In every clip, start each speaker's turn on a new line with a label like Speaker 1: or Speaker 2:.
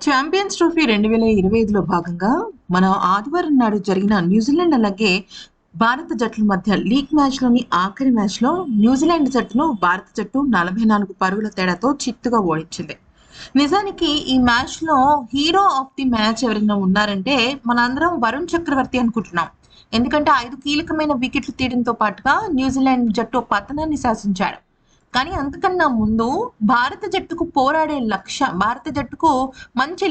Speaker 1: Champions trophy రెండు వేల ఇరవై ఐదులో భాగంగా మనం ఆదివారం నాడు జరిగిన న్యూజిలాండ్ అలాగే భారత జట్ల మధ్య లీగ్ మ్యాచ్లోని ఆఖరి మ్యాచ్లో న్యూజిలాండ్ జట్టును భారత జట్టు నలభై నాలుగు పరుగుల తేడాతో చిత్తుగా ఓడించింది. నిజానికి ఈ మ్యాచ్లో హీరో ఆఫ్ ది మ్యాచ్ ఎవరైనా ఉన్నారంటే మనందరం వరుణ్ చక్రవర్తి అనుకుంటున్నాం. ఎందుకంటే ఐదు కీలకమైన వికెట్లు తీయడంతో పాటుగా న్యూజిలాండ్ జట్టు పతనాన్ని శాసించాడు. కానీ అంతకన్నా ముందు భారత జట్టుకు పోరాడే లక్ష్యం భారత జట్టుకు మంచి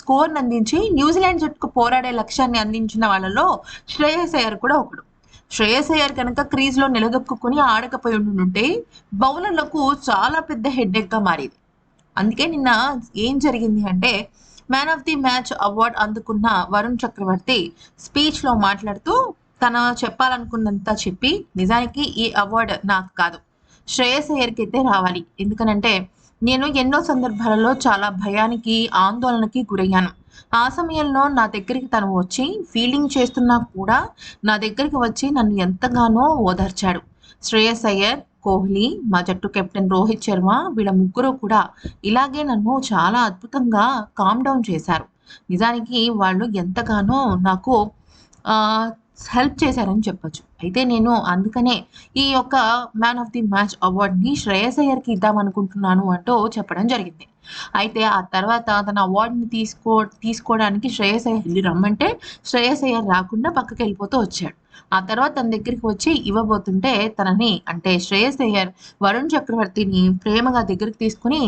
Speaker 1: స్కోర్ని అందించి న్యూజిలాండ్ జట్టుకు పోరాడే లక్ష్యాన్ని అందించిన వాళ్ళలో శ్రేయస్ అయ్యర్ కూడా ఒకడు. శ్రేయస్ అయ్యర్ కనుక క్రీజ్లో నిలదొక్కుని ఆడకపోయి ఉండుంటే బౌలర్లకు చాలా పెద్ద హెడ్ఏక్గా మారేది. అందుకే నిన్న ఏం జరిగింది అంటే man of the match award అందుకున్న వరుణ్ చక్రవర్తి స్పీచ్లో మాట్లాడుతూ తన చెప్పాలనుకున్నంత చెప్పి నిజానికి ఈ అవార్డ్ నాకు కాదు. శ్రేయస్ అయ్యర్కి అయితే రావాలి. ఎందుకనంటే నేను ఎన్నో సందర్భాలలో చాలా భయానికి ఆందోళనకి గురయ్యాను. ఆ సమయంలో నా దగ్గరికి తను వచ్చి ఫీలింగ్ చేస్తున్నా కూడా నా దగ్గరికి వచ్చి నన్ను ఎంతగానో ఓదార్చాడు. శ్రేయస్ అయ్యర్ కోహ్లీ మా జట్టు కెప్టెన్ రోహిత్ శర్మ వీళ్ళ ముగ్గురు కూడా ఇలాగే నన్ను చాలా అద్భుతంగా కామ్ డౌన్ చేశారు. నిజానికి వాళ్ళు ఎంతగానో నాకు హెల్ప్ చేశారని చెప్పొచ్చు. అయితే నేను అందుకనే ఈ యొక్క మ్యాన్ ఆఫ్ ది మ్యాచ్ అవార్డ్ని శ్రేయస్ అయ్యర్కి ఇద్దామనుకుంటున్నాను అంటూ చెప్పడం జరిగింది. అయితే ఆ తర్వాత తన అవార్డుని తీసుకో తీసుకోవడానికి శ్రేయస్ అయ్యర్ వెళ్ళి రమ్మంటే శ్రేయస్ అయ్యర్ రాకుండా పక్కకి వెళ్ళిపోతూ వచ్చాడు. ఆ తర్వాత తన దగ్గరికి వచ్చి ఇవ్వబోతుంటే తనని అంటే శ్రేయస్ అయ్యర్ వరుణ్ చక్రవర్తిని ప్రేమగా దగ్గరికి తీసుకుని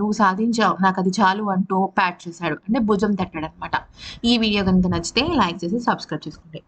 Speaker 1: నువ్వు సాధించావు నాకు అది చాలు అంటూ ప్యాట్ చేశాడు. అంటే భుజం తట్టాడు అనమాట ఈ వీడియో కనుక నచ్చితే లైక్ చేసి సబ్స్క్రైబ్ చేసుకోండి.